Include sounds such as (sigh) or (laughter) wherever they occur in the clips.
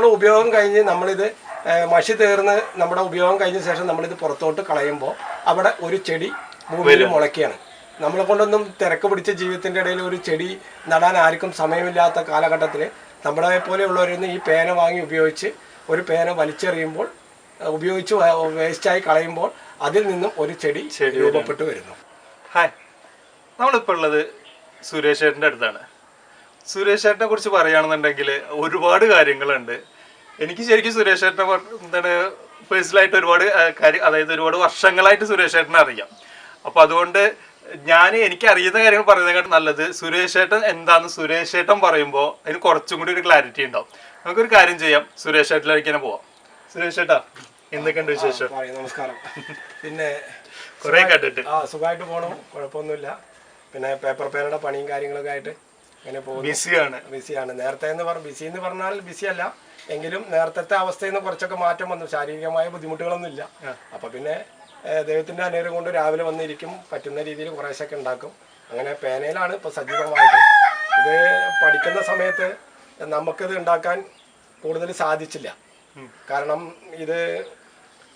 നമ്മൾ ഉപയോഗം കഴിഞ്ഞ് നമ്മളിത് മഷി തീർന്ന് നമ്മുടെ ഉപയോഗം കഴിഞ്ഞ ശേഷം നമ്മളിത് പുറത്തോട്ട് കളയുമ്പോൾ അവിടെ ഒരു ചെടി ഭൂമിയിൽ മുളയ്ക്കുകയാണ്. നമ്മളെ കൊണ്ടൊന്നും തിരക്ക് പിടിച്ച ജീവിതത്തിന്റെ ഇടയിൽ ഒരു ചെടി നടാൻ ആർക്കും സമയമില്ലാത്ത കാലഘട്ടത്തിൽ നമ്മളെ പോലെയുള്ളവരിൽ ഈ പേന വാങ്ങി ഉപയോഗിച്ച് ഒരു പേന വലിച്ചെറിയുമ്പോൾ ഉപയോഗിച്ച് വേസ്റ്റായി കളയുമ്പോൾ അതിൽ നിന്നും ഒരു ചെടി രൂപപ്പെട്ടു വരുന്നു. ഹായ്. നമ്മളിപ്പോൾ ഉള്ളത് സുരേഷ് ചേട്ടന്റെ അടുത്താണ്. സുരേഷ് ചേട്ടനെ കുറിച്ച് പറയുകയാണെന്നുണ്ടെങ്കിൽ ഒരുപാട് കാര്യങ്ങളുണ്ട്. എനിക്ക് ശരിക്കും സുരേഷ് ചേട്ടനെ എന്താണ് പേഴ്സണലായിട്ട് ഒരുപാട് കാര്യം അതായത് ഒരുപാട് വർഷങ്ങളായിട്ട് സുരേഷ് ചേട്ടനെ അറിയാം. അപ്പോൾ അതുകൊണ്ട് ഞാൻ എനിക്ക് അറിയുന്ന കാര്യങ്ങൾ പറയുന്നതിനെക്കാട്ടും നല്ലത് സുരേഷ് ചേട്ടൻ എന്താന്ന് സുരേഷ് ചേട്ടൻ പറയുമ്പോൾ അതിന് കുറച്ചും കൂടി ഒരു ക്ലാരിറ്റി ഉണ്ടാവും. നമുക്കൊരു കാര്യം ചെയ്യാം. സുരേഷ് ചേട്ടനിലേക്ക് തന്നെ പോവാം. സുരേഷ് ചേട്ടാ എന്തൊക്കെയുണ്ട് വിശേഷം? നമസ്കാരം. പിന്നെ കുറേ കണ്ടിട്ട് ആ സുഖമായിട്ട് പോകണം കുഴപ്പമൊന്നുമില്ല. പിന്നെ പേപ്പർ പേനയുടെ പണിയും കാര്യങ്ങളൊക്കെ ആയിട്ട് ഇങ്ങനെ പോകും ബിസിയാണ്. ബിസിയാണ്. നേരത്തെ എന്ന് പറഞ്ഞ ബിസി എന്ന് പറഞ്ഞാൽ ബിസി അല്ല. എങ്കിലും നേരത്തെ അവസ്ഥയിൽ നിന്ന് കുറച്ചൊക്കെ മാറ്റം വന്നു. ശാരീരികമായ ബുദ്ധിമുട്ടുകളൊന്നും ഇല്ല. അപ്പൊ പിന്നെ ദൈവത്തിന്റെ അനുഗ്രഹം കൊണ്ട് രാവിലെ വന്നിരിക്കും. പറ്റുന്ന രീതിയിൽ കുറേശ്ശൊക്കെ ഉണ്ടാക്കും. അങ്ങനെ പേനയിലാണ് ഇപ്പൊ സജീവമായിട്ട്. ഇത് പഠിക്കുന്ന സമയത്ത് നമുക്കിത് ഉണ്ടാക്കാൻ കൂടുതൽ സാധിച്ചില്ല. കാരണം ഇത്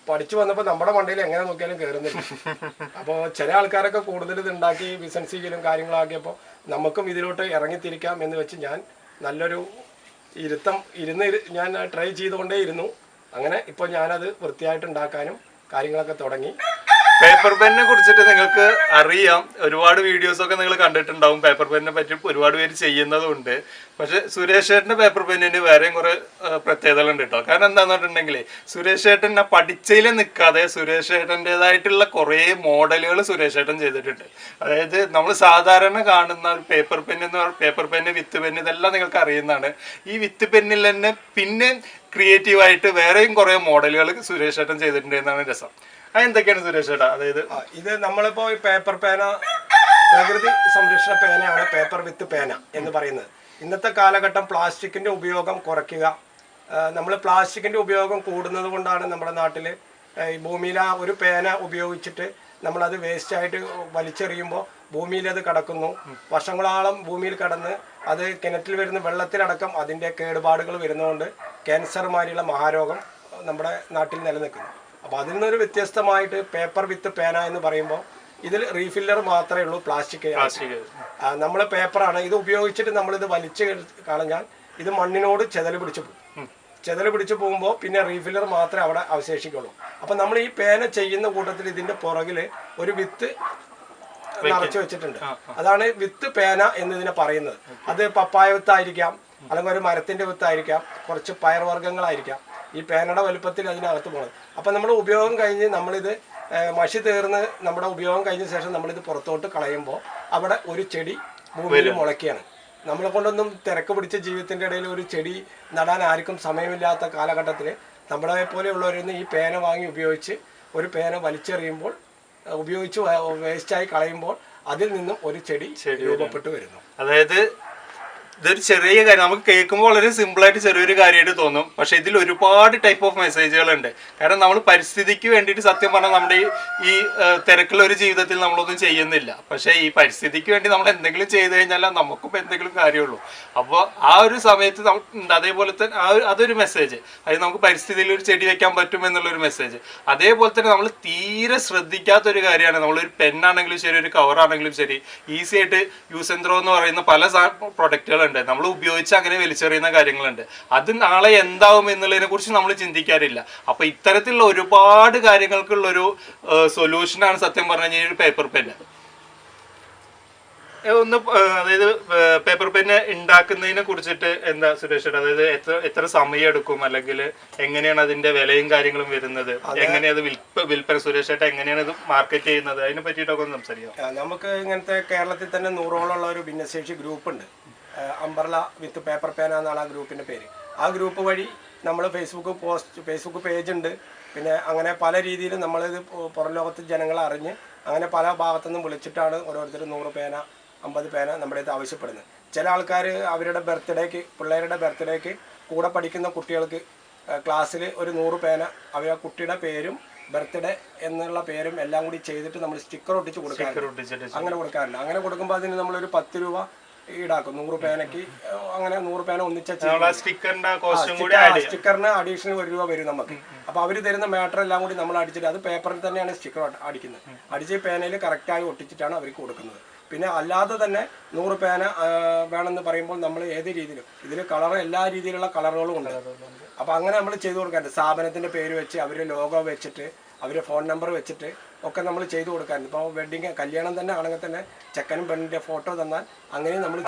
പഠിച്ചു വന്നപ്പോൾ നമ്മുടെ മണ്ടയിൽ എങ്ങനെ നോക്കിയാലും കയറുന്നില്ല (laughs) അപ്പോൾ ചില ആൾക്കാരൊക്കെ കൂടുതൽ ഇത് ഉണ്ടാക്കി ബിസിനസ് ചെയ്യലും കാര്യങ്ങളാക്കിയപ്പോൾ നമുക്കും ഇതിലോട്ട് ഇറങ്ങിത്തിരിക്കാം എന്ന് വെച്ച് ഞാൻ നല്ലൊരു ഇരുത്തം ഇരുന്ന് ഞാൻ ട്രൈ ചെയ്തുകൊണ്ടേ ഇരുന്നു അങ്ങനെ ഇപ്പോൾ ഞാനത് വൃത്തിയായിട്ട് ഉണ്ടാക്കാനും കാര്യങ്ങളൊക്കെ തുടങ്ങി. പേപ്പർ പെന്നെ കുറിച്ചിട്ട് നിങ്ങൾക്ക് അറിയാം. ഒരുപാട് വീഡിയോസ് ഒക്കെ നിങ്ങൾ കണ്ടിട്ടുണ്ടാവും. പേപ്പർ പെന്നെ പറ്റി ഒരുപാട് പേര് ചെയ്യുന്നതുണ്ട്. പക്ഷെ സുരേഷ് ഏട്ടന്റെ പേപ്പർ പെന്നിന് വേറെയും കുറെ പ്രത്യേകതകളുണ്ട് കേട്ടോ. കാരണം എന്താന്ന് പറഞ്ഞിട്ടുണ്ടെങ്കിൽ സുരേഷ് ഏട്ടൻ ആ നിൽക്കാതെ സുരേഷ് ഏട്ടന്റെതായിട്ടുള്ള കുറേ മോഡലുകൾ സുരേഷ് ഏട്ടൻ ചെയ്തിട്ടുണ്ട്. അതായത് നമ്മൾ സാധാരണ കാണുന്ന ഒരു പേപ്പർ പെൻ എന്ന് പറഞ്ഞ പേപ്പർ പെന്ന് വിത്ത് പെന്ന് ഇതെല്ലാം നിങ്ങൾക്ക് അറിയുന്നതാണ്. ഈ വിത്ത് പെന്നിൽ തന്നെ പിന്നെ ക്രിയേറ്റീവായിട്ട് വേറെയും കുറേ മോഡലുകൾ സുരേഷ് ഏട്ടൻ ചെയ്തിട്ടുണ്ട് എന്നാണ് രസം. എന്തൊക്കെയാണ് സുരേഷ് ചേട്ടാ? അതായത് ഇത് നമ്മളിപ്പോ ഈ പേപ്പർ പേന പ്രകൃതി സംരക്ഷണ പേനയാണ് പേപ്പർ വിത്ത് പേന എന്ന് പറയുന്നത്. ഇന്നത്തെ കാലഘട്ടം പ്ലാസ്റ്റിക്കിന്റെ ഉപയോഗം കുറയ്ക്കുക. നമ്മൾ പ്ലാസ്റ്റിക്കിന്റെ ഉപയോഗം കൂടുന്നത് കൊണ്ടാണ് നമ്മുടെ നാട്ടിൽ ഈ ഭൂമിയിൽ ആ ഒരു പേന ഉപയോഗിച്ചിട്ട് നമ്മളത് വേസ്റ്റായിട്ട് വലിച്ചെറിയുമ്പോൾ ഭൂമിയിൽ അത് കിടക്കുന്നു. വർഷങ്ങളോളം ഭൂമിയിൽ കിടന്ന് അത് കിണറ്റിൽ വരുന്ന വെള്ളത്തിലടക്കം അതിന്റെ കേടുപാടുകൾ വരുന്നതുകൊണ്ട് ക്യാൻസർ മാതിരിയുള്ള മഹാരോഗം നമ്മുടെ നാട്ടിൽ നിലനിൽക്കുന്നു. അപ്പോൾ അതിൽ നിന്നൊരു വ്യത്യസ്തമായിട്ട് പേപ്പർ വിത്ത് പേന എന്ന് പറയുമ്പോൾ ഇതിൽ റീഫില്ലർ മാത്രമേ ഉള്ളൂ പ്ലാസ്റ്റിക് നമ്മൾ പേപ്പറാണ് ഇത് ഉപയോഗിച്ചിട്ട് നമ്മളിത് വലിച്ചു കളഞ്ഞാൽ ഇത് മണ്ണിനോട് ചെതൽ പിടിച്ചു പോകും. ചെതൽ പിടിച്ചു പോകുമ്പോൾ പിന്നെ റീഫില്ലർ മാത്രമേ അവിടെ അവശേഷിക്കുള്ളൂ. അപ്പം നമ്മൾ ഈ പേന ചെയ്യുന്ന കൂട്ടത്തിൽ ഇതിന്റെ പുറകിൽ ഒരു വിത്ത് നിറച്ചു വെച്ചിട്ടുണ്ട്. അതാണ് വിത്ത് പേന എന്നതിനെ പറയുന്നത്. അത് പപ്പായ വിത്തായിരിക്കാം അല്ലെങ്കിൽ ഒരു മരത്തിന്റെ വിത്തായിരിക്കാം കുറച്ച് പയർവർഗങ്ങളായിരിക്കാം. ഈ പേനയുടെ വലുപ്പത്തിൽ അതിനകത്ത് പോകണം അപ്പം നമ്മൾ ഉപയോഗം കഴിഞ്ഞ് നമ്മളിത് മഷി തീർന്ന് നമ്മുടെ ഉപയോഗം കഴിഞ്ഞ ശേഷം നമ്മളിത് പുറത്തോട്ട് കളയുമ്പോൾ അവിടെ ഒരു ചെടി ഭൂമിയിൽ മുളയ്ക്കുകയാണ്. നമ്മളെ കൊണ്ടൊന്നും തിരക്ക് പിടിച്ച ജീവിതത്തിന്റെ ഇടയിൽ ഒരു ചെടി നടാൻ ആർക്കും സമയമില്ലാത്ത കാലഘട്ടത്തിൽ നമ്മളെ പോലെയുള്ളവരിൽ ഈ പേന വാങ്ങി ഉപയോഗിച്ച് ഒരു പേന വലിച്ചെറിയുമ്പോൾ ഉപയോഗിച്ച് വേസ്റ്റായി കളയുമ്പോൾ അതിൽ നിന്നും ഒരു ചെടി രൂപപ്പെട്ടു വരുന്നു. അതായത് ഇതൊരു ചെറിയ കാര്യം. നമുക്ക് കേൾക്കുമ്പോൾ വളരെ സിമ്പിളായിട്ട് ചെറിയൊരു കാര്യമായിട്ട് തോന്നും. പക്ഷേ ഇതിൽ ഒരുപാട് ടൈപ്പ് ഓഫ് മെസ്സേജുകളുണ്ട് കാരണം നമ്മൾ പരിസ്ഥിതിക്ക് വേണ്ടിയിട്ട് സത്യം പറഞ്ഞാൽ നമ്മുടെ ഈ തിരക്കുള്ള ഒരു ജീവിതത്തിൽ നമ്മളൊന്നും ചെയ്യുന്നില്ല. പക്ഷേ ഈ പരിസ്ഥിതിക്ക് വേണ്ടി നമ്മൾ എന്തെങ്കിലും ചെയ്തു കഴിഞ്ഞാൽ നമുക്കും എന്തെങ്കിലും കാര്യമുള്ളൂ. അപ്പോൾ ആ ഒരു സമയത്ത് അതേപോലെ തന്നെ ആ അതൊരു മെസ്സേജ് അത് നമുക്ക് പരിസ്ഥിതിയിൽ ഒരു ചെടി വെക്കാൻ പറ്റും എന്നുള്ളൊരു മെസ്സേജ് അതേപോലെ തന്നെ നമ്മൾ തീരെ ശ്രദ്ധിക്കാത്ത ഒരു കാര്യമാണ്. നമ്മളൊരു പെന്നാണെങ്കിലും ശരി ഒരു കവറാണെങ്കിലും ശരി ഈസി ആയിട്ട് യൂസ് ആൻഡ് ത്രോ എന്ന് പറയുന്ന പല പ്രൊഡക്റ്റുകളുണ്ട് നമ്മൾ ഉപയോഗിച്ച് അങ്ങനെ വലിച്ചെറിയുന്ന കാര്യങ്ങളുണ്ട്. അത് നാളെ എന്താവും എന്നുള്ളതിനെ കുറിച്ച് നമ്മൾ ചിന്തിക്കാറില്ല. അപ്പൊ ഇത്തരത്തിലുള്ള ഒരുപാട് കാര്യങ്ങൾക്കുള്ള ഒരു സൊല്യൂഷനാണ് സത്യം പറഞ്ഞു കഴിഞ്ഞാൽ ഒരു പേപ്പർ പെന്ന് ഒന്ന് അതായത് പേപ്പർ പെന്ന് ഉണ്ടാക്കുന്നതിനെ കുറിച്ചിട്ട് എന്താ സുരേഷ് അതായത് എത്ര എത്ര സമയം എടുക്കും? അല്ലെങ്കിൽ എങ്ങനെയാണ് അതിന്റെ വിലയും കാര്യങ്ങളും വരുന്നത്? എങ്ങനെയാണ് അത് വിൽപ്പ വിൽപ്പന സുരേഷ് എങ്ങനെയാണ് ഇത് മാർക്കറ്റ് ചെയ്യുന്നത്? അതിനെ പറ്റിയിട്ടൊക്കെ ഒന്ന് സംസാരിക്കാം. നമുക്ക് ഇങ്ങനത്തെ കേരളത്തിൽ തന്നെ നൂറോളം ഉള്ള ഒരു ഭിന്നശേഷി ഗ്രൂപ്പ് ഉണ്ട്. അംബർല വിത്ത് പേപ്പർ പേന എന്നാണ് ആ ഗ്രൂപ്പിന്റെ പേര്. ആ ഗ്രൂപ്പ് വഴി നമ്മൾ ഫേസ്ബുക്ക് പോസ്റ്റ് ഫേസ്ബുക്ക് പേജ് ഉണ്ട്. പിന്നെ അങ്ങനെ പല രീതിയിൽ നമ്മളിത് പുറം ലോകത്ത് ജനങ്ങളെ അറിഞ്ഞ് അങ്ങനെ പല ഭാഗത്തു നിന്നും വിളിച്ചിട്ടാണ് ഓരോരുത്തർ നൂറ് പേന അമ്പത് പേന നമ്മുടെ ഇത് ആവശ്യപ്പെടുന്നത്. ചില ആൾക്കാർ അവരുടെ ബർത്ത്ഡേക്ക് പിള്ളേരുടെ ബർത്ത്ഡേക്ക് കൂടെ പഠിക്കുന്ന കുട്ടികൾക്ക് ക്ലാസ്സിൽ ഒരു നൂറ് പേന അവർ ആ കുട്ടിയുടെ പേരും ബർത്ത്ഡേ എന്നുള്ള പേരും എല്ലാം കൂടി ചെയ്തിട്ട് നമ്മൾ സ്റ്റിക്കർ ഒട്ടിച്ച് കൊടുക്കാറുണ്ട്. അങ്ങനെ കൊടുക്കാറുണ്ട്. അങ്ങനെ കൊടുക്കുമ്പോൾ അതിന് നമ്മളൊരു പത്ത് രൂപ ഈടാക്കും നൂറ് പേനയ്ക്ക് അങ്ങനെ നൂറ് പേന ഒന്നിച്ച സ്റ്റിക്കറിന് അഡീഷണൽ ഒരു രൂപ വരും നമുക്ക്. അപ്പൊ അവർ തരുന്ന മാറ്റർ എല്ലാം കൂടി നമ്മൾ അടിച്ചിട്ട് അത് പേപ്പറിൽ തന്നെയാണ് സ്റ്റിക്കർ അടിക്കുന്നത്. അടിച്ച് പേനയിൽ കറക്റ്റായി ഒട്ടിച്ചിട്ടാണ് അവർക്ക് കൊടുക്കുന്നത്. പിന്നെ അല്ലാതെ തന്നെ നൂറ് പേന വേണമെന്ന് പറയുമ്പോൾ നമ്മൾ ഏത് രീതിയിലും ഇതിൽ കളർ എല്ലാ രീതിയിലുള്ള കളറുകളും ഉണ്ട്. അപ്പൊ അങ്ങനെ നമ്മൾ ചെയ്തു കൊടുക്കാറുണ്ട്. സ്ഥാപനത്തിന്റെ പേര് വെച്ച് അവരുടെ ലോഗോ വെച്ചിട്ട് അവരുടെ ഫോൺ നമ്പർ വെച്ചിട്ട് ഒക്കെ നമ്മൾ ചെയ്തു കൊടുക്കാറുണ്ട്. ഇപ്പോൾ വെഡിങ് കല്യാണം തന്നെ ആണെങ്കിൽ തന്നെ ചെക്കനും പെണ്ണിന്റെ ഫോട്ടോ തന്നാൽ അങ്ങനെ നമ്മൾ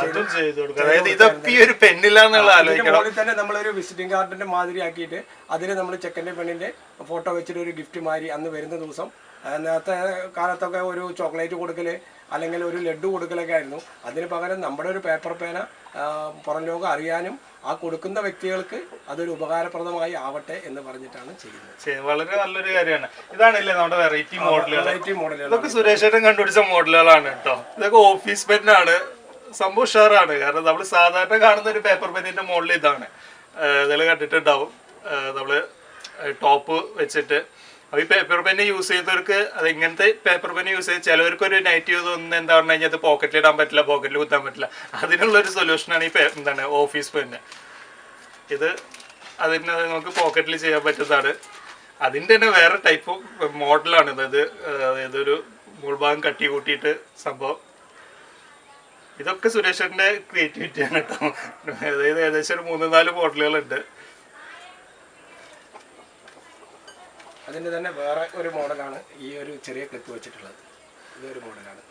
മുകളിൽ തന്നെ നമ്മളൊരു വിസിറ്റിംഗ് കാർഡിന്റെ മാതിരി ആക്കിയിട്ട് അതിൽ നമ്മൾ ചെക്കന്റെ പെണ്ണിന്റെ ഫോട്ടോ വെച്ചിട്ട് ഒരു ഗിഫ്റ്റ് മാതിരി അന്ന് വരുന്ന ദിവസം. നേരത്തെ കാലത്തൊക്കെ ഒരു ചോക്ലേറ്റ് കൊടുക്കൽ അല്ലെങ്കിൽ ഒരു ലഡു കൊടുക്കലൊക്കെ ആയിരുന്നു. അതിന് പകരം നമ്മുടെ ഒരു പേപ്പർ പേന പുറം ലോകം അറിയാനും ആ കൊടുക്കുന്ന വ്യക്തികൾക്ക് അതൊരു ഉപകാരപ്രദമായി ആവട്ടെ എന്ന് പറഞ്ഞിട്ടാണ് ചെയ്യുന്നത്. വളരെ നല്ലൊരു കാര്യമാണ്. ഇതാണല്ലേ നമ്മുടെ വെറൈറ്റി മോഡലുകൾ വെറൈറ്റി മോഡലുകൾ ഇതൊക്കെ സുരേഷേട്ടൻ കണ്ടുപിടിച്ച മോഡലുകളാണ് കേട്ടോ. ഇതൊക്കെ ഓഫീസ് പെന്നാണ് സംഭവം ഉഷാറാണ്. കാരണം നമ്മൾ സാധാരണ കാണുന്ന ഒരു പേപ്പർ പെന്നിന്റെ മോഡൽ ഇതാണ്. ഇതിൽ കണ്ടിട്ടുണ്ടാവും. നമ്മൾ ടോപ്പ് വെച്ചിട്ട് അപ്പൊ ഈ പേപ്പർ പെന്ന് യൂസ് ചെയ്തവർക്ക് അത് ഇങ്ങനത്തെ പേപ്പർ പെന്ന് യൂസ് ചെയ്ത് ചിലവർക്ക് ഒരു നെഗറ്റീവ് തോന്നുന്നത് എന്താ പറഞ്ഞു കഴിഞ്ഞാൽ അത് പോക്കറ്റിൽ ഇടാൻ പറ്റില്ല പോക്കറ്റിൽ കുത്താൻ പറ്റില്ല. അതിനുള്ള ഒരു സൊല്യൂഷനാണ് ഈ എന്താണ് ഓഫീസ് പെന്ന് ഇത് അതിന് നമുക്ക് പോക്കറ്റിൽ ചെയ്യാൻ പറ്റുന്നതാണ്. അതിന്റെ തന്നെ വേറെ ടൈപ്പ് മോഡലാണ് ഇത്. അതായത് ഒരു മുൾഭാഗം കട്ടി കൂട്ടിയിട്ട് സംഭവം. ഇതൊക്കെ സുരേഷന്റെ ക്രിയേറ്റിവിറ്റിയാണ് കേട്ടോ. അതായത് ഏകദേശം ഒരു മൂന്ന് നാല് മോഡലുകളുണ്ട് അതിന്റെ തന്നെ വേറെ ഒരു മോഡലാണ് ഈ ഒരു ചെറിയ ക്ലിപ്പ് വെച്ചിട്ടുള്ളത്. ഇതൊരു മോഡലാണ്.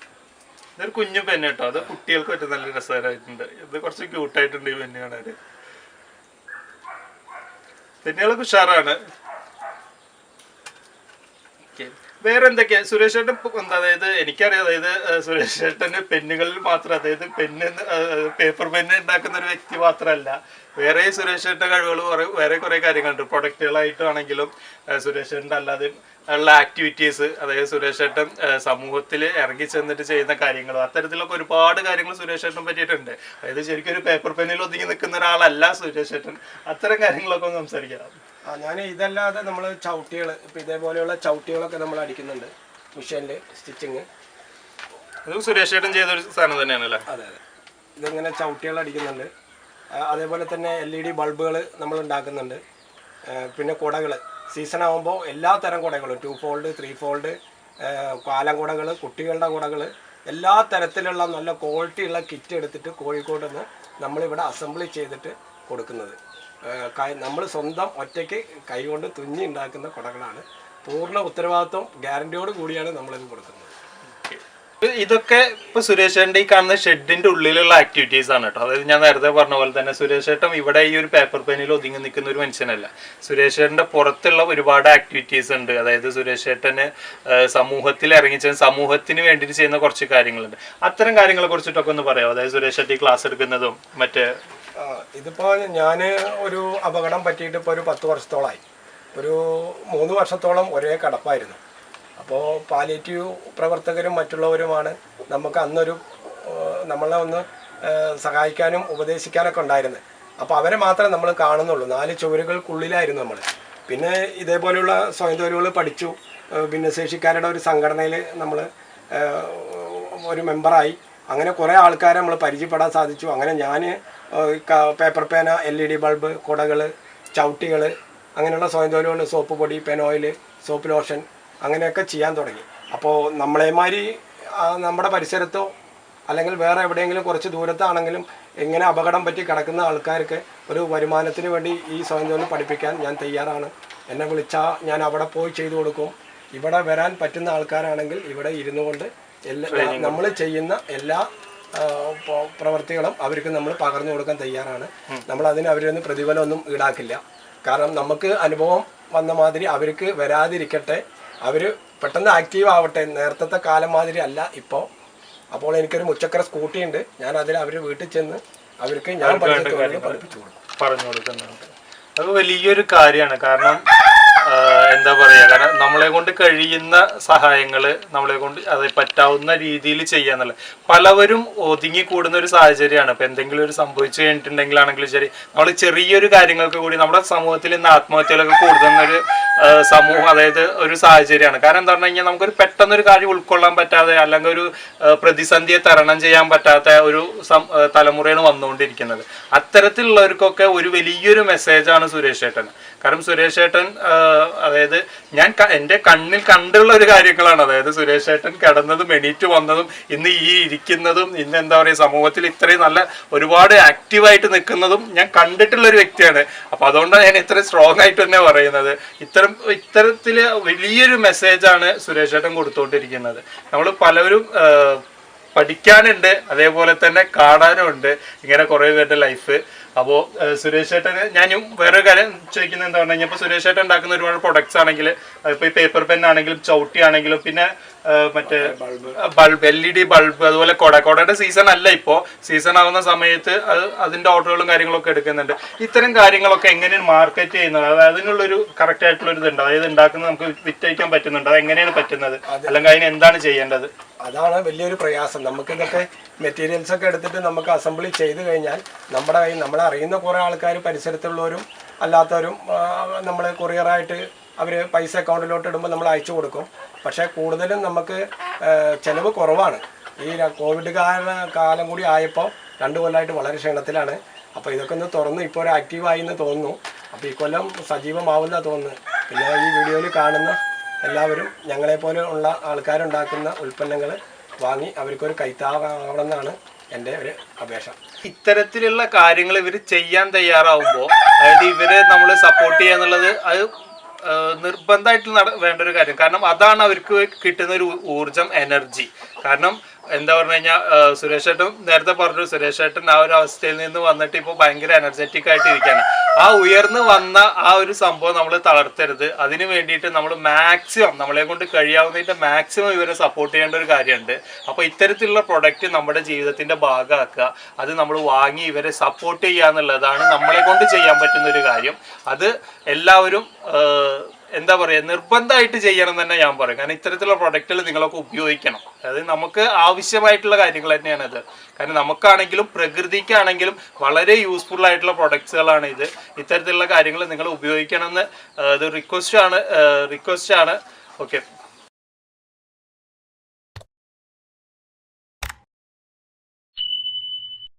ഇതൊരു കുഞ്ഞു പെന്ന് കേട്ടോ. അത് കുട്ടികൾക്ക് പറ്റും നല്ല രസകരമായിട്ടുണ്ട്. ഇത് കുറച്ച് ക്യൂട്ടായിട്ടുണ്ട് ഈ പെന്ന് കാണാൻ പെന്നുകളൊക്കെ ഉഷാറാണ്. വേറെ എന്തൊക്കെയാ സുരേഷ് ചേട്ടൻ എന്താ അതായത് എനിക്കറിയാം അതായത് സുരേഷ് ചേട്ടന്റെ പെന്നുകളിൽ മാത്രം അതായത് പെന്ന് പേപ്പർ പെന്ന് ഉണ്ടാക്കുന്ന ഒരു വ്യക്തി മാത്രമല്ല. വേറെ സുരേഷ് ചേട്ടന്റെ കഴിവുകൾ വേറെ കുറെ കാര്യങ്ങളുണ്ട്. പ്രൊഡക്റ്റുകളായിട്ടാണെങ്കിലും സുരേഷ് ചേട്ടന്റെ അല്ലാതെ ഉള്ള ആക്ടിവിറ്റീസ് അതായത് സുരേഷ് ചേട്ടൻ സമൂഹത്തിൽ ഇറങ്ങി ചെന്നിട്ട് ചെയ്യുന്ന കാര്യങ്ങൾ അത്തരത്തിലൊക്കെ ഒരുപാട് കാര്യങ്ങൾ സുരേഷ് ചേട്ടൻ പറ്റിയിട്ടുണ്ട്. അതായത് ശരിക്കും ഒരു പേപ്പർ പെന്നിൽ ഒതുങ്ങി നിൽക്കുന്ന ഒരാളല്ല സുരേഷ് ചേട്ടൻ അത്തരം കാര്യങ്ങളൊക്കെ സംസാരിക്കാം. ആ ഞാൻ ഇതല്ലാതെ നമ്മൾ ചവിട്ടികൾ ഇപ്പം ഇതേപോലെയുള്ള ചവിട്ടികളൊക്കെ നമ്മൾ അടിക്കുന്നുണ്ട്. മിഷീനിൽ സ്റ്റിച്ചിങ്. ഇത് സുരേഷ് ചേട്ടൻ ചെയ്ത ഒരു തന്നെയാണ് അല്ലേ? അതെ അതെ. ഇതിങ്ങനെ ചവിട്ടികൾ അടിക്കുന്നുണ്ട്. അതേപോലെ തന്നെ എൽ ഇ ഡി ബൾബുകൾ നമ്മൾ ഉണ്ടാക്കുന്നുണ്ട്. പിന്നെ കുടകൾ സീസൺ ആകുമ്പോൾ എല്ലാ തരം കുടകളും ടു ഫോൾഡ് ത്രീ ഫോൾഡ് കാലം കുടകൾ കുട്ടികളുടെ കുടകൾ എല്ലാ തരത്തിലുള്ള നല്ല ക്വാളിറ്റി ഉള്ള കിറ്റ് എടുത്തിട്ട് കോഴിക്കോട് നിന്ന് നമ്മളിവിടെ അസംബ്ലി ചെയ്തിട്ട് കൊടുക്കുന്നത്. നമ്മൾ സ്വന്തം ഒറ്റയ്ക്ക് കൈകൊണ്ട് തുന്നി ഉണ്ടാക്കുന്ന കുടകളാണ്. പൂർണ ഉത്തരവാദിത്വം ഗ്യാരണ്ടിയോട് കൂടിയാണ് നമ്മളിത് കൊടുക്കുന്നത്. ഇതൊക്കെ ഇപ്പൊ സുരേഷ് ചേട്ടന്റെ ഈ കാണുന്ന ഷെഡിന്റെ ഉള്ളിലുള്ള ആക്ടിവിറ്റീസ് ആണ് കേട്ടോ അതായത് ഞാൻ നേരത്തെ പറഞ്ഞ പോലെ തന്നെ സുരേഷ് ചേട്ടൻ ഇവിടെ ഈ ഒരു പേപ്പർ പെനിൽ ഒതുങ്ങി നിൽക്കുന്ന ഒരു മനുഷ്യനല്ല. സുരേഷ് ചേട്ടന്റെ പുറത്തുള്ള ഒരുപാട് ആക്ടിവിറ്റീസ് ഉണ്ട്. അതായത് സുരേഷ് ചേട്ടന് സമൂഹത്തിൽ ഇറങ്ങി ചെന്ന് സമൂഹത്തിന് വേണ്ടിയിട്ട് ചെയ്യുന്ന കുറച്ച് കാര്യങ്ങളുണ്ട്. അത്തരം കാര്യങ്ങളെ കുറിച്ചിട്ടൊക്കെ ഒന്ന് പറയാം അതായത് സുരേഷ് ചേട്ടി ക്ലാസ് എടുക്കുന്നതും മറ്റേ ആ, ഇതിപ്പോ ഞാൻ ഒരു അപകടം പറ്റിയിട്ട് ഇപ്പോൾ ഒരു പത്ത് വർഷത്തോളമായി ഒരു മൂന്ന് വർഷത്തോളം ഒരേ കടപ്പായിരുന്നു. അപ്പോൾ പാലിയേറ്റീവ് പ്രവർത്തകരും മറ്റുള്ളവരുമാണ് നമുക്ക് അന്നൊരു നമ്മളെ ഒന്ന് സഹായിക്കാനും ഉപദേശിക്കാനൊക്കെ ഉണ്ടായിരുന്നത് അപ്പോൾ അവരെ മാത്രമേ നമ്മൾ കാണുന്നുള്ളൂ. നാല് ചുവരുകൾക്കുള്ളിലായിരുന്നു നമ്മൾ പിന്നെ ഇതേപോലെയുള്ള സ്വയം തൊഴിലുകൾ പഠിച്ചു. ഭിന്നശേഷിക്കാരുടെ ഒരു സംഘടനയിൽ നമ്മൾ ഒരു മെമ്പറായി. അങ്ങനെ കുറേ ആൾക്കാരെ നമ്മൾ പരിചയപ്പെടാൻ സാധിച്ചു. അങ്ങനെ ഞാൻ പേപ്പർ പേന എൽ ഇ ഡി ബൾബ് കുടകൾ ചവിട്ടികൾ അങ്ങനെയുള്ള സ്വയം തൊഴിലുകൾ സോപ്പ് പൊടി പെൻ ഓയിൽ സോപ്പ് ലോഷൻ അങ്ങനെയൊക്കെ ചെയ്യാൻ തുടങ്ങി. അപ്പോൾ നമ്മളെമാതിരി നമ്മുടെ പരിസരത്തോ അല്ലെങ്കിൽ വേറെ എവിടെയെങ്കിലും കുറച്ച് ദൂരത്താണെങ്കിലും എങ്ങനെ അപകടം പറ്റി കിടക്കുന്ന ആൾക്കാർക്ക് ഒരു വരുമാനത്തിന് വേണ്ടി ഈ സ്വയം തൊഴിൽ പഠിപ്പിക്കാൻ ഞാൻ തയ്യാറാണ്. എന്നെ വിളിച്ചാൽ ഞാൻ അവിടെ പോയി ചെയ്തു കൊടുക്കും. ഇവിടെ വരാൻ പറ്റുന്ന ആൾക്കാരാണെങ്കിൽ ഇവിടെ ഇരുന്നു കൊണ്ട് എല്ലാ നമ്മൾ ചെയ്യുന്ന എല്ലാ പ്രവർത്തികളും അവർക്ക് നമ്മൾ പകർന്നു കൊടുക്കാൻ തയ്യാറാണ്. നമ്മൾ അതിന് അവരൊന്നും പ്രതിഫലമൊന്നും ഈടാക്കില്ല. കാരണം നമുക്ക് അനുഭവം വന്ന മാതിരി അവർക്ക് വരാതിരിക്കട്ടെ. അവർ പെട്ടെന്ന് ആക്റ്റീവ് ആവട്ടെ. നേരത്തെ കാലം മാതിരി അല്ല ഇപ്പോൾ അപ്പോൾ എനിക്കൊരു മുച്ചക്കര സ്കൂട്ടി ഉണ്ട്. ഞാൻ അതിൽ അവർ വീട്ടിൽ ചെന്ന് അവർക്ക് ഞാൻ പഠിപ്പിച്ചു കൊടുക്കും. പറഞ്ഞു കൊടുക്കുന്നുണ്ട്. അത് വലിയൊരു കാര്യമാണ്. കാരണം എന്താ പറയുക കാരണം നമ്മളെ കൊണ്ട് കഴിയുന്ന സഹായങ്ങൾ നമ്മളെ കൊണ്ട് അത് പറ്റാവുന്ന രീതിയിൽ ചെയ്യാന്നുള്ളത് പലവരും ഒതുങ്ങി കൂടുന്ന ഒരു സാഹചര്യമാണ്. ഇപ്പം എന്തെങ്കിലും ഒരു സംഭവിച്ചു കഴിഞ്ഞിട്ടുണ്ടെങ്കിലാണെങ്കിലും ശരി നമ്മൾ ചെറിയൊരു കാര്യങ്ങൾക്ക് കൂടി നമ്മുടെ സമൂഹത്തിൽ ഇന്ന് ആത്മഹത്യകളൊക്കെ കൂടുതലൊരു സമൂഹം അതായത് ഒരു സാഹചര്യമാണ്. കാരണം എന്താ പറഞ്ഞു കഴിഞ്ഞാൽ നമുക്കൊരു പെട്ടെന്നൊരു കാര്യം ഉൾക്കൊള്ളാൻ പറ്റാതെ അല്ലെങ്കിൽ ഒരു പ്രതിസന്ധിയെ തരണം ചെയ്യാൻ പറ്റാത്ത ഒരു തലമുറയാണ് വന്നുകൊണ്ടിരിക്കുന്നത്. അത്തരത്തിലുള്ളവർക്കൊക്കെ ഒരു വലിയൊരു മെസ്സേജാണ് സുരേഷ് ഏട്ടൻ കാരണം സുരേഷ് ഏട്ടൻ അതായത് ഞാൻ എന്റെ കണ്ണിൽ കണ്ടുള്ള ഒരു കാര്യങ്ങളാണ്. അതായത് സുരേഷ് ഏട്ടൻ കിടന്നതും എണീറ്റ് വന്നതും ഇന്ന് ഈ ഇരിക്കുന്നതും ഇന്ന് എന്താ പറയുക സമൂഹത്തിൽ ഇത്രയും നല്ല ഒരുപാട് ആക്റ്റീവായിട്ട് നിൽക്കുന്നതും ഞാൻ കണ്ടിട്ടുള്ള ഒരു വ്യക്തിയാണ്. അപ്പോൾ അതുകൊണ്ടാണ് ഞാൻ ഇത്ര സ്ട്രോങ് ആയിട്ട് തന്നെ പറയുന്നത്. ഇത്തരം ഇത്തരത്തിൽ വലിയൊരു മെസ്സേജാണ് സുരേഷ് ഏട്ടൻ കൊടുത്തുകൊണ്ടിരിക്കുന്നത് നമ്മൾ പലവരും പഠിക്കാനുണ്ട് അതേപോലെ തന്നെ കാണാനും ഉണ്ട് ഇങ്ങനെ കുറേ പേരുടെ ലൈഫ് അപ്പോൾ സുരേഷ് ചേട്ടന് ഞാനും വേറെ കാര്യം ചോദിക്കുന്നത് എന്താ പറഞ്ഞു കഴിഞ്ഞാൽ ഇപ്പോൾ സുരേഷ് ചേട്ടൻ ഉണ്ടാക്കുന്ന ഒരുപാട് പ്രൊഡക്ട്സ് ആണെങ്കിൽ ഇപ്പോൾ ഈ പേപ്പർ പെൻ ആണെങ്കിലും ചവിട്ടി ആണെങ്കിലും പിന്നെ മറ്റേ bulb. L E D bulb അതുപോലെ കൊട. കൊടയുടെ സീസൺ അല്ല ഇപ്പോൾ സീസൺ ആവുന്ന സമയത്ത് അത് അതിന്റെ ഓർഡറുകളും കാര്യങ്ങളൊക്കെ എടുക്കുന്നുണ്ട്. ഇത്തരം കാര്യങ്ങളൊക്കെ എങ്ങനെയാണ് മാർക്കറ്റ് ചെയ്യുന്നത്? അതായത് അതിനുള്ളൊരു കറക്റ്റ് ആയിട്ടുള്ള ഒരു ഇതുണ്ട്. അതായത് ഉണ്ടാക്കുന്നത് നമുക്ക് വിറ്റഴിക്കാൻ പറ്റുന്നുണ്ട്. അത് എങ്ങനെയാണ് പറ്റുന്നത്? അല്ലെങ്കിൽ അതിന് എന്താണ് ചെയ്യേണ്ടത്? അതാണ് വലിയൊരു പ്രയാസം. നമുക്ക് ഇതൊക്കെ മെറ്റീരിയൽസ് ഒക്കെ എടുത്തിട്ട് നമുക്ക് അസംബ്ലി ചെയ്ത് കഴിഞ്ഞാൽ നമ്മുടെ കയ്യിൽ നമ്മളെ അറിയുന്ന കുറേ ആൾക്കാർ പരിസരത്തുള്ളവരും അല്ലാത്തവരും നമ്മൾ കൊറിയറായിട്ട് അവർ പൈസ അക്കൗണ്ടിലോട്ട് ഇടുമ്പോൾ നമ്മൾ അയച്ചു കൊടുക്കും. പക്ഷേ കൂടുതലും നമുക്ക് ചിലവ് കുറവാണ്. ഈ കോവിഡ് കാല കാലം കൂടി ആയപ്പോൾ രണ്ട് കൊല്ലമായിട്ട് വളരെ ക്ഷീണത്തിലാണ്. അപ്പോൾ ഇതൊക്കെ ഒന്ന് തുറന്ന് ഇപ്പോൾ ഒരു ആക്റ്റീവായി എന്ന് തോന്നുന്നു. അപ്പോൾ ഈ കൊല്ലം സജീവമാവുന്ന തോന്നുന്നു. പിന്നെ ഈ വീഡിയോയിൽ കാണുന്ന എല്ലാവരും ഞങ്ങളെപ്പോലെ ഉള്ള ആൾക്കാരുണ്ടാക്കുന്ന ഉൽപ്പന്നങ്ങൾ വാങ്ങി അവർക്കൊരു കൈത്താവണമെന്നാണ് എന്റെ ഒരു അപേക്ഷ. ഇത്തരത്തിലുള്ള കാര്യങ്ങൾ ഇവർ ചെയ്യാൻ തയ്യാറാവുമ്പോൾ അതായത് ഇവരെ നമ്മൾ സപ്പോർട്ട് ചെയ്യുക എന്നുള്ളത് അത് നിർബന്ധമായിട്ട് വേണ്ട ഒരു കാര്യം. കാരണം അതാണ് അവർക്ക് കിട്ടുന്ന ഒരു ഊർജം എനർജി കാരണം എന്താ പറഞ്ഞു കഴിഞ്ഞാൽ സുരേഷ് ഏട്ടൻ നേരത്തെ പറഞ്ഞു സുരേഷ് ഏട്ടൻ ആ ഒരു അവസ്ഥയിൽ നിന്ന് വന്നിട്ട് ഇപ്പോൾ ഭയങ്കര എനർജറ്റിക് ആയിട്ട് ഇരിക്കുകയാണ് ആ ഉയർന്നു വന്ന ആ ഒരു സംഭവം നമ്മൾ തളർത്തരുത്. അതിന് വേണ്ടിയിട്ട് നമ്മൾ മാക്സിമം നമ്മളെ കൊണ്ട് കഴിയാവുന്നതിന്റെ മാക്സിമം ഇവരെ സപ്പോർട്ട് ചെയ്യേണ്ട ഒരു കാര്യമുണ്ട്. അപ്പോൾ ഇത്തരത്തിലുള്ള പ്രൊഡക്റ്റ് നമ്മുടെ ജീവിതത്തിന്റെ ഭാഗമാക്കുക. അത് നമ്മൾ വാങ്ങി ഇവരെ സപ്പോർട്ട് ചെയ്യുക എന്നുള്ളതാണ് നമ്മളെ കൊണ്ട് ചെയ്യാൻ പറ്റുന്ന ഒരു കാര്യം. അത് എല്ലാവരും എന്താ പറയുക നിർബന്ധമായിട്ട് ചെയ്യണം തന്നെ ഞാൻ പറയും. കാരണം ഇത്തരത്തിലുള്ള പ്രൊഡക്റ്റുകൾ നിങ്ങളൊക്കെ ഉപയോഗിക്കണം. അതായത് നമുക്ക് ആവശ്യമായിട്ടുള്ള കാര്യങ്ങൾ തന്നെയാണ് ഇത് കാരണം നമുക്കാണെങ്കിലും പ്രകൃതിക്കാണെങ്കിലും വളരെ യൂസ്ഫുൾ ആയിട്ടുള്ള പ്രൊഡക്ട്സുകളാണ് ഇത്. ഇത്തരത്തിലുള്ള കാര്യങ്ങൾ നിങ്ങൾ ഉപയോഗിക്കണം എന്ന് ഇത് റിക്വസ്റ്റ് ആണ് റിക്വസ്റ്റ് ആണ്. ഓക്കെ